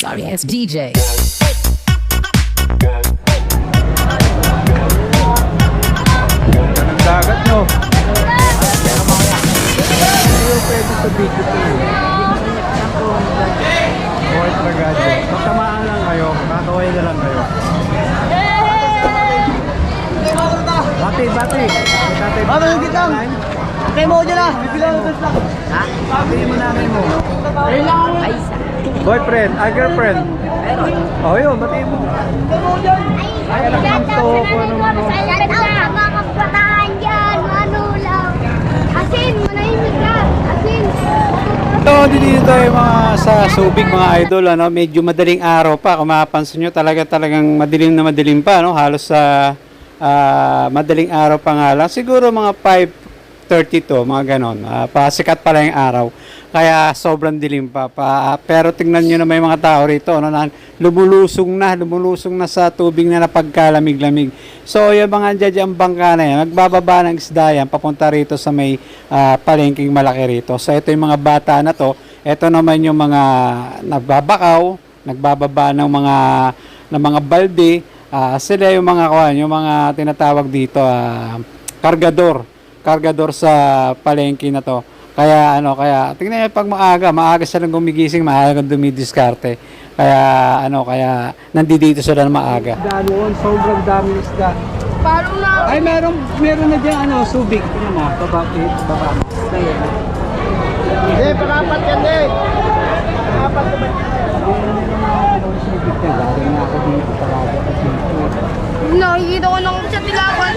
Sorry, it's DJ. Ang dagat nyo. Hindi pwede sa video. Buhay tragado. Magtamaan lang kayo, kakaway na lang kayo. Bati, bati. Bati, lang. Kay mo dyan ah. Bibilang ko lang. Bati mo namin mo. Boyfriend, ah, girlfriend. Oh, yun, bati mo. Ay, alam mo to, kung ano ano. Ito, dito tayo mga sa Subic mga idol, ano, medyo madaling araw pa. Kung mapapansin nyo, talaga talagang madilim na madilim pa, no? Halos sa ah, madaling araw pa nga lang. Siguro mga 5.32, mga ganon. Ah, pasikat pa lang yung araw. Kaya sobrang dilim pa. pa pero tingnan nyo na may mga tao rito, no, na lumulusong na, lumulusong na sa tubig na napagkalamig-lamig. So, yung mga dyan bangka na yan, magbababa ng isda yan, papunta rito sa may ah, palengking malaki rito. So, ito yung mga bata na to. Ito naman yung mga nagbabakaw, nagbababa ng mga ng mga balde. Ah, sila yung mga kuan, yung mga tinatawag dito ah, kargador. Kargador sa palengke na to. Kaya ano, kaya tingnan niyo pag maaga, maaga silang gumigising, maaga dumidiskarte. Kaya ano, kya nandito sila na maaga. Danoon, sobrang dami isda. Parang na. Ay, meron, meron na dyan, ano, subik. Tingnan mo, baba, eh, baba. Ayun. Hindi, panapat yan eh. Subik na, galing na ako dito talaga. Nakikita ko lang sa tilawan.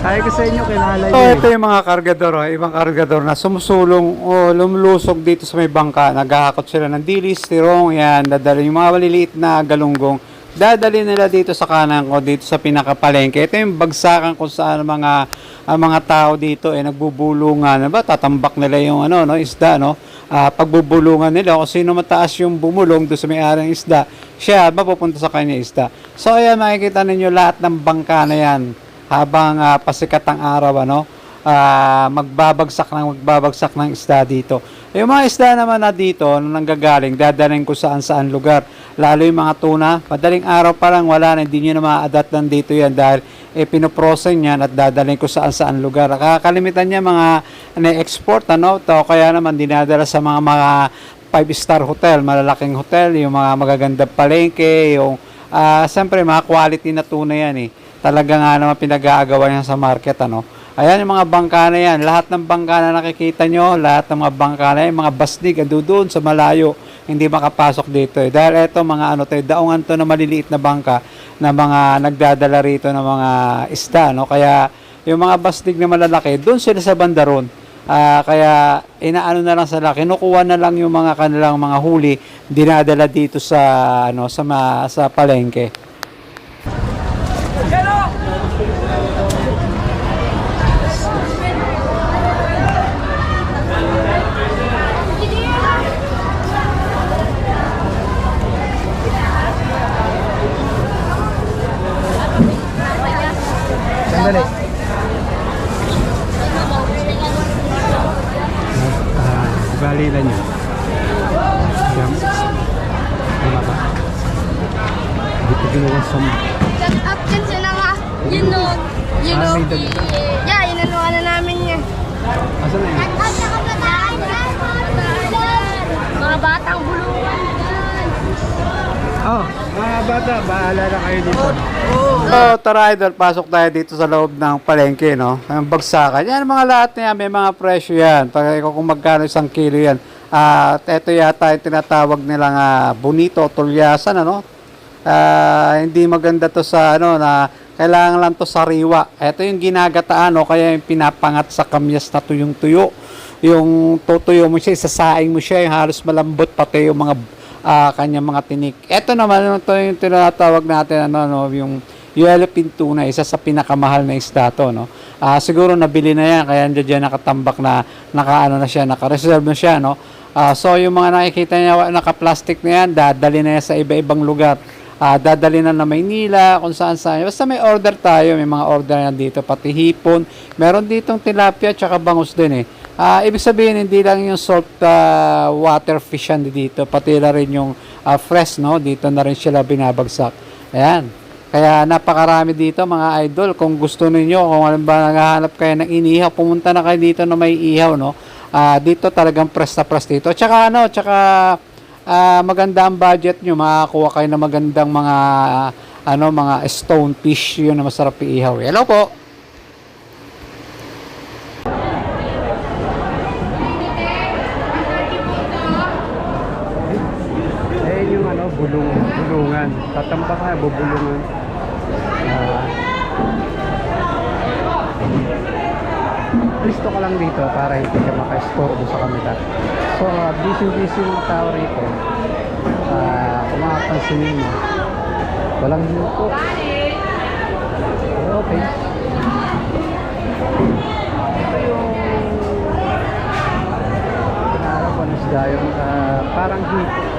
Kaya ko sa inyo, kilala yun. So, ito yung mga kargador, oh, ibang kargador na sumusulong o lumulusog dito sa may bangka. Naghahakot sila ng dilis, tirong, yan, dadali yung mga maliliit na galunggong. Dadali nila dito sa kanan ko, dito sa pinakapalengke. Ito yung bagsakan kung saan mga, ang mga tao dito ay nagbubulungan. Ba, tatambak nila yung ano, no, isda, no? Ah, pagbubulungan nila kung sino mataas yung bumulong doon sa may-arang isda, siya mapupunta sa kanya isda. So ayan makikita ninyo lahat ng bangka na yan habang ah, pasikat ang araw ano ah, magbabagsak ng magbabagsak ng isda dito. Yung mga isda naman na dito na nanggagaling dadalhin ko saan saan lugar. Lalo yung mga tuna, madaling araw pa lang wala na hindi niyo na ma-adapt lang dito yan dahil eh, pinoprosen yan at dadalhin ko saan saan lugar. Kakalimitan niya mga na-export ano, to kaya naman dinadala sa mga mga five star hotel, malalaking hotel, yung mga magagandang palengke, yung ah siyempre mga quality na tuna yan eh. Talaga nga naman pinag-aagawa yan sa market ano. Ayan yung mga bangka na yan. Lahat ng bangka na nakikita nyo, lahat ng mga bangka na yan, mga basnig, ando doon sa malayo, hindi makapasok dito eh. Dahil eto mga ano to, daungan to na maliliit na bangka na mga nagdadala rito ng mga isda, no? Kaya yung mga basnig na malalaki, doon sila sa bandaron. Ah, kaya inaano na lang sila, kinukuha na lang yung mga kanilang mga huli, dinadala dito sa ano sa ma, sa palengke. Sandali. Ah, bali lang yun. Yan. Tama ba? Hindi ko ginawa sa Shut up dyan sila nga. Yun. Ah, may dala. Yeah, inanuha na namin niya. Asan na yun? Mga batang dyan. Oh, mga bata, bahala na kayo dito. So, tara idol, pasok tayo dito sa loob ng palengke, no? Ang bagsakan. Yan, mga lahat na yan, may mga presyo yan. Pag kung magkano isang kilo yan. At ito yata yung tinatawag nilang ah, bonito, tulyasan, ano? Ah, hindi maganda to sa ano na kailangan lang to sariwa. Ito yung ginagataan o kaya yung pinapangat sa kamyas na tuyong tuyo. Yung tutuyo mo siya, isasaing mo siya, yung halos malambot pati yung mga ah, kanyang mga tinik. Ito naman ito yung tinatawag natin ano no, yung yellowfin tuna, isa sa pinakamahal na isda to, no. Ah, siguro nabili na yan kaya nandiyan dyan nakatambak na nakaano na siya, naka-reserve na siya, no. Ah, so yung mga nakikita niya naka-plastic na yan, dadali na yan sa iba-ibang lugar. Ah, dadali na na Maynila, kung saan saan. Basta may order tayo, may mga order na dito, pati hipon. Meron ditong tilapia tsaka bangus din eh. Ah, ibig sabihin hindi lang yung salt ah, water fish yan dito, pati na rin yung ah, fresh no, dito na rin sila binabagsak. Ayan. Kaya napakarami dito mga idol. Kung gusto niyo kung ano ba naghahanap kayo ng inihaw, pumunta na kayo dito na may ihaw no. Ah, dito talagang press na press dito. Tsaka ano, tsaka ah, maganda ang budget nyo, makakuha kayo ng magandang mga ah, ano, mga stone fish yun na masarap iihaw. Hello po. Eh, yung ano, bulong, bulungan. Tatamba ka, bubulungan. Ah. listo ka lang dito para hindi ka maka-store sa kanila. So, uh, busy-busy yung tao rito. Ah, kung makapansinin mo, walang luto. Okay. Ito yung ah, parang hito.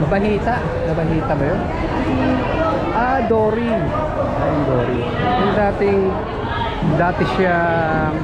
Nabahita. Nabahita ba yun? Ah, Dory. Yung Dory. Yung dating, dati siyang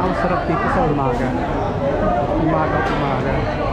ang pinakamasarap dito sa umaga. Umaga, umaga.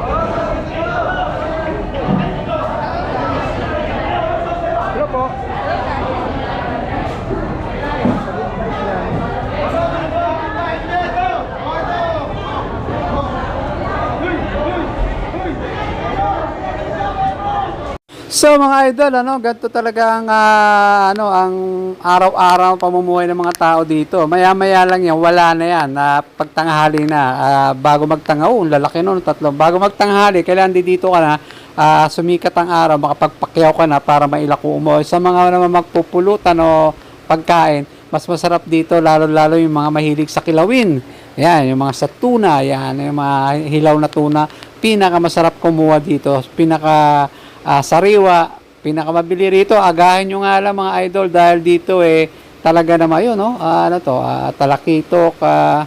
So mga idol, ano, ganito talaga ang ah, ano ang araw-araw pamumuhay ng mga tao dito. Maya-maya lang yan, wala na yan. na pagtanghali na, ah, bago magtanga, oh, lalaki nun, tatlo. Bago magtanghali, kailangan di dito ka na, ah, sumikat ang araw, makapagpakyaw ka na para mailako mo. Sa mga naman magpupulutan o pagkain, mas masarap dito, lalo-lalo yung mga mahilig sa kilawin. Yan, yung mga sa tuna, yan, yung mga hilaw na tuna, pinaka masarap kumuha dito, pinaka ah, sariwa, pinakamabili rito, agahin nyo nga lang mga idol dahil dito eh talaga naman yun, no? Ah, ano to, ah, talakitok, ah,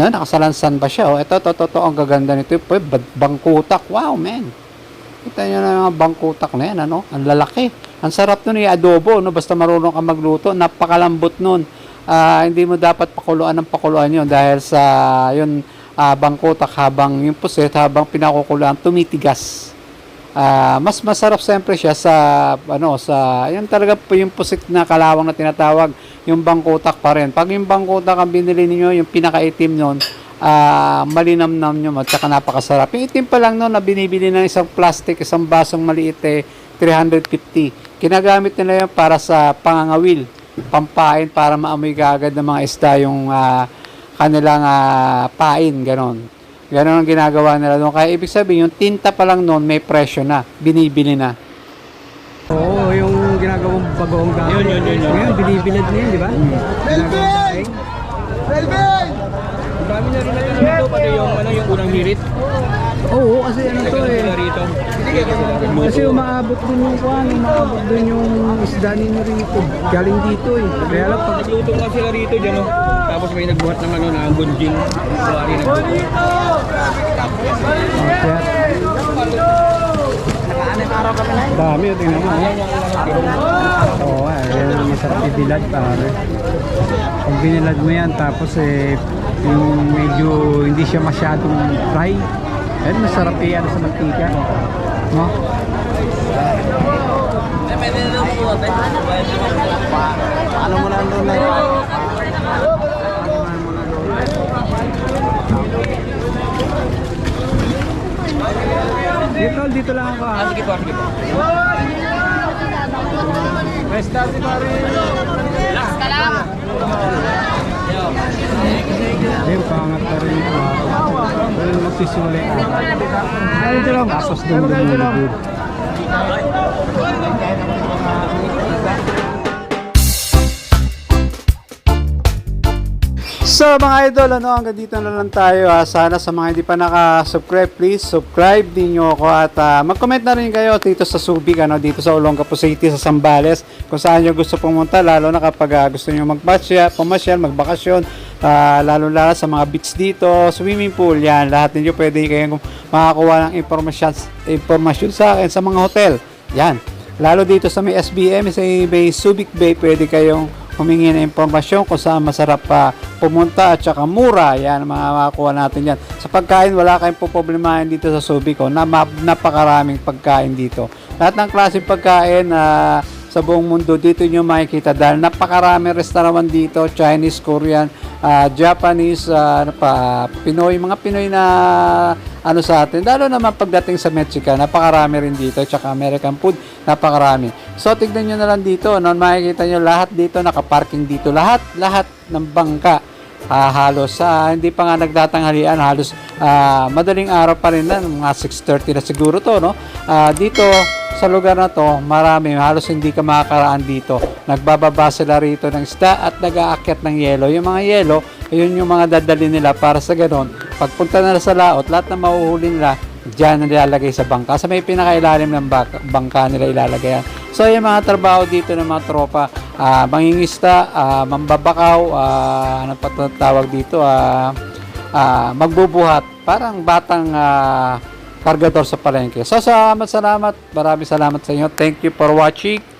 no, nakasalansan ba siya? Oh, ito, to, to, to, ang gaganda nito, po, bangkutak, wow, man. Kita nyo na mga bangkutak na yan, ano? Ang lalaki. Ang sarap nun, yung adobo, no? Basta marunong ka magluto, napakalambot nun. Ah, hindi mo dapat pakuluan ng pakuluan yun dahil sa yun ah, bangkutak habang yung puset habang pinakukuluan tumitigas. Ah, mas masarap siyempre siya sa ano sa yan talaga po yung pusit na kalawang na tinatawag yung bangkutak pa rin. Pag yung bangkutak ang binili niyo yung pinakaitim noon ah malinamnam nyo at saka napakasarap. Yung itim pa lang noon na binibili ng isang plastic isang basong maliit eh 350 ginagamit nila yun para sa pangangawil pampain para maamoy kagad ng mga isda yung ah, kanilang ah, pain ganon Ganon ang ginagawa nila doon. Kaya ibig sabihin, yung tinta pa lang noon, may presyo na. Binibili na. Oo, yung ginagawang bagoong dahon. Yun, yun, yun. yun. Ngayon, binibilad na yun, di ba? Melvin! Melvin! Dami na rin na yun dito, pati yung, ano, yung unang hirit. Oo, kasi ano to eh. Kasi umaabot dun yung kuhan, umaabot dun yung isda ninyo rito. Galing dito eh. Kaya lang pag Nagluto nga sila rito dyan, oh. Tapos may nagbuhat ng ano, na gunjing. Wari nagluto. Kaya, Nakaanay araw kami na Dami, oh, tingnan mo. oh. Oo, ayan ang masarap ibilad pare. Pag binilad mo yan, tapos eh, yung medyo hindi siya masyadong dry. Ayun, masarap yan sa mantika. No? Ano mo na doon na? Dito, dito lang ako. ah. Sige po, sige po. Best dati pare. Ayun, pangat pa rin. Ayun, magsisuli araw. Tapos doon lumulubog. So mga idol, ano, hanggang dito na lang tayo. ah. Sana sa mga hindi pa naka-subscribe, please subscribe din nyo ako at ah, mag-comment na rin kayo dito sa Subic, ano, dito sa Olongapo City, sa Sambales, kung saan nyo gusto pumunta, lalo na kapag ah, gusto nyo magpasya, pumasyal, magbakasyon, ah, lalo lalo sa mga beach dito, swimming pool, yan, lahat ninyo pwede kayong makakuha ng impormasyon, impormasyon sa akin sa mga hotel. Yan. Lalo dito sa may SBM, sa may Subic Bay, pwede kayong humingi ng impormasyon kung saan masarap pa pumunta at saka mura. Yan, makakakuha natin yan. Sa pagkain, wala kayong poproblemahin dito sa Subic. Oh, na, napakaraming pagkain dito. Lahat ng klaseng pagkain na sa buong mundo dito nyo makikita dahil napakaraming restaurant dito, Chinese, Korean, ah, Japanese, ah, ano pa, Pinoy, mga Pinoy na ano sa atin. Lalo naman pagdating sa Mexican, napakarami rin dito, tsaka American food, napakarami. So tignan nyo na lang dito, no, makikita nyo lahat dito, nakaparking dito, lahat, lahat ng bangka. Ah, halos ah, hindi pa nga nagtatanghalian halos ah, madaling araw pa rin na mga 6.30 na siguro to no Ah, dito sa lugar na to marami halos hindi ka makakaraan dito nagbababa sila rito ng isda at nag-aakyat ng yelo yung mga yelo yun yung mga dadali nila para sa ganon pagpunta na sa laot lahat na mahuhuli nila Diyan na nilalagay sa bangka. Sa may pinakailalim ng bangka, nila ilalagay yan. So, yung mga trabaho dito ng mga tropa, ah, mangingista, ah, mambabakaw, ah, ano pa tawag dito, ah, ah, magbubuhat. Parang batang ah, kargador sa palengke. So, salamat, salamat. Maraming salamat sa inyo. Thank you for watching.